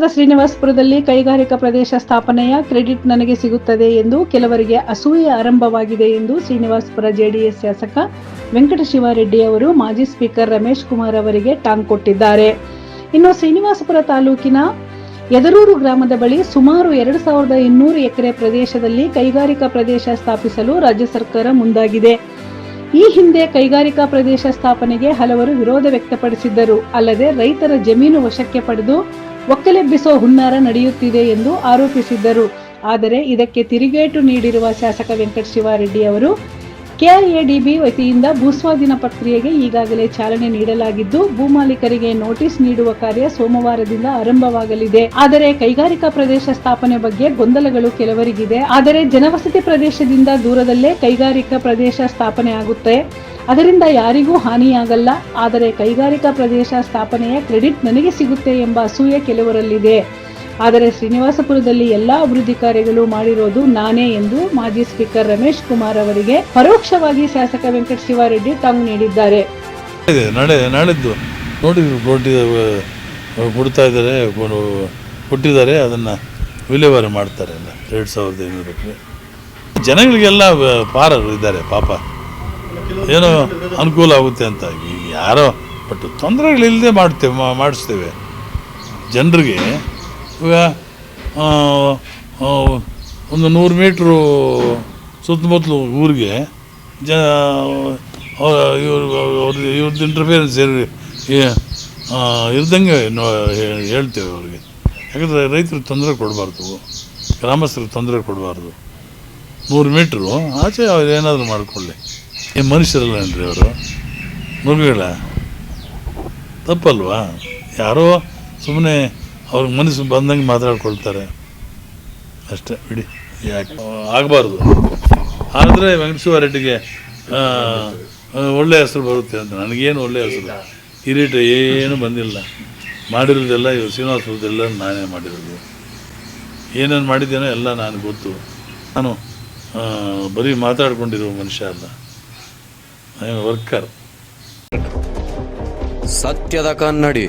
ನಗರದ ಶ್ರೀನಿವಾಸಪುರದಲ್ಲಿ ಕೈಗಾರಿಕಾ ಪ್ರದೇಶ ಸ್ಥಾಪನೆಯ ಕ್ರೆಡಿಟ್ ನನಗೆ ಸಿಗುತ್ತದೆ ಎಂದು ಕೆಲವರಿಗೆ ಅಸೂಯೆ ಆರಂಭವಾಗಿದೆ ಎಂದು ಶ್ರೀನಿವಾಸಪುರ ಜೆಡಿಎಸ್ ಶಾಸಕ ವೆಂಕಟಶಿವಾರೆಡ್ಡಿ ಅವರು ಮಾಜಿ ಸ್ಪೀಕರ್ ರಮೇಶ್ ಕುಮಾರ್ ಅವರಿಗೆ ಟಾಂಗ್ ಕೊಟ್ಟಿದ್ದಾರೆ. ಇನ್ನು ಶ್ರೀನಿವಾಸಪುರ ತಾಲೂಕಿನ ಯದರೂರು ಗ್ರಾಮದ ಬಳಿ ಸುಮಾರು ಎರಡು ಸಾವಿರದ ಇನ್ನೂರು ಎಕರೆ ಪ್ರದೇಶದಲ್ಲಿ ಕೈಗಾರಿಕಾ ಪ್ರದೇಶ ಸ್ಥಾಪಿಸಲು ರಾಜ್ಯ ಸರ್ಕಾರ ಮುಂದಾಗಿದೆ. ಈ ಹಿಂದೆ ಕೈಗಾರಿಕಾ ಪ್ರದೇಶ ಸ್ಥಾಪನೆಗೆ ಹಲವರು ವಿರೋಧ ವ್ಯಕ್ತಪಡಿಸಿದ್ದರು. ಅಲ್ಲದೆ ರೈತರ ಜಮೀನು ವಶಕ್ಕೆ ಪಡೆದು ಒಕ್ಕಲೆಬ್ಬಿಸೋ ಹುನ್ನಾರ ನಡೆಯುತ್ತಿದೆ ಎಂದು ಆರೋಪಿಸಿದ್ದರು. ಆದರೆ ಇದಕ್ಕೆ ತಿರುಗೇಟು ನೀಡಿರುವ ಶಾಸಕ ವೆಂಕಟ ಶಿವಾರೆಡ್ಡಿ ಅವರು ಕೆಆರ್ಎಡಿಬಿ ವತಿಯಿಂದ ಭೂಸ್ವಾಧೀನ ಪ್ರಕ್ರಿಯೆಗೆ ಈಗಾಗಲೇ ಚಾಲನೆ ನೀಡಲಾಗಿದ್ದು ಭೂಮಾಲೀಕರಿಗೆ ನೋಟಿಸ್ ನೀಡುವ ಕಾರ್ಯ ಸೋಮವಾರದಿಂದ ಆರಂಭವಾಗಲಿದೆ. ಆದರೆ ಕೈಗಾರಿಕಾ ಪ್ರದೇಶ ಸ್ಥಾಪನೆ ಬಗ್ಗೆ ಗೊಂದಲಗಳು ಕೆಲವರಿಗಿದೆ. ಆದರೆ ಜನವಸತಿ ಪ್ರದೇಶದಿಂದ ದೂರದಲ್ಲೇ ಕೈಗಾರಿಕಾ ಪ್ರದೇಶ ಸ್ಥಾಪನೆ ಆಗುತ್ತೆ. ಅದರಿಂದ ಯಾರಿಗೂ ಹಾನಿಯಾಗಲ್ಲ, ಆದರೆ ಕೈಗಾರಿಕಾ ಪ್ರದೇಶ ಸ್ಥಾಪನೆಯ ಕ್ರೆಡಿಟ್ ನನಗೆ ಸಿಗುತ್ತೆ ಎಂಬ ಅಸೂಯೆ ಕೆಲವರಲ್ಲಿದೆ. ಆದರೆ ಶ್ರೀನಿವಾಸಪುರದಲ್ಲಿ ಎಲ್ಲ ಅಭಿವೃದ್ಧಿ ಕಾರ್ಯಗಳು ಮಾಡಿರೋದು ನಾನೇ ಎಂದು ಮಾಜಿ ಸ್ಪೀಕರ್ ರಮೇಶ್ ಕುಮಾರ್ ಅವರಿಗೆ ಪರೋಕ್ಷವಾಗಿ ಶಾಸಕ ವೆಂಕಟ ಶಿವಾರೆಡ್ಡಿ ಟಾಂಗ್ ನೀಡಿದ್ದಾರೆ. ನಾಳೆ ಕೊಟ್ಟಿ ಕೊಡ್ತಾ ಇದ್ದಾರೆ ಕೊಟ್ಟಿದ್ದಾರೆ, ಅದನ್ನು ವಿಲೇವಾರಿ ಮಾಡ್ತಾರೆ, ಎರಡು ಸಾವಿರದ ಐನೂರು ಜನಗಳಿಗೆಲ್ಲ ಪಾರರು ಇದ್ದಾರೆ, ಪಾಪ. ಏನೋ ಅನುಕೂಲ ಆಗುತ್ತೆ ಅಂತ. ಯಾರೋ, ಬಟ್ ತೊಂದರೆಗಳಿಲ್ಲದೆ ಮಾಡ್ತೇವೆ ಮಾಡಿಸ್ತೇವೆ. ಜನರಿಗೆ, ಇವಾಗ ಒಂದು ನೂರು ಮೀಟ್ರು ಸುತ್ತಮುತ್ತಲು ಊರಿಗೆ, ಜ ಇವರು ಇವ್ರದ್ದು ಇಂಟರ್ಫಿಯರೆನ್ಸ್ ಇರ್ದಂಗೆ ಹೇಳ್ತೇವೆ ಅವ್ರಿಗೆ. ಯಾಕಂದರೆ ರೈತರಿಗೆ ತೊಂದರೆ ಕೊಡಬಾರ್ದು. ಗ್ರಾಮಸ್ಥರಿಗೆ ತೊಂದರೆ ಕೊಡಬಾರ್ದು. ನೂರು ಮೀಟ್ರು, ಆಚೆ ಅವ್ರು ಏನಾದರೂ ಮಾಡಿಕೊಳ್ಳಿ. ಈ ಮನುಷ್ಯರಲ್ಲೇನ್ರಿ ಅವರು ಮೃಗಗಳ ತಪ್ಪಲ್ವಾ? ಯಾರೋ ಸುಮ್ಮನೆ ಅವ್ರಿಗೆ ಮನಸ್ಸು ಬಂದಂಗೆ ಮಾತಾಡ್ಕೊಳ್ತಾರೆ. ಅಷ್ಟೇ, ಬಿಡಿ. ಯಾಕೆ ಆಗಬಾರ್ದು. ಆದರೆ ವೆಂಕಟೇಶ್ವರ ರೆಡ್ಡಿಗೆ ಒಳ್ಳೆ ಹೆಸರು ಬರುತ್ತೆ ಅಂತ. ನನಗೇನು ಒಳ್ಳೆಯ ಹೆಸರು? ಕಿರೀಟ ಏನು ಬಂದಿಲ್ಲ. ಮಾಡಿರೋದೆಲ್ಲ ಇವು ಶ್ರೀನಿವಾಸಪುರದೆಲ್ಲ ನಾನೇ ಮಾಡಿರೋದು. ಏನೇನು ಮಾಡಿದ್ದೇನೋ ಎಲ್ಲ ನಾನು ಗೊತ್ತು. ನಾನು ಬರೀ ಮಾತಾಡ್ಕೊಂಡಿರೋ ಮನುಷ್ಯ ಅಲ್ಲ. ವರ್ಕರ್ ಸತ್ಯದ ಕನ್ನಡಿ.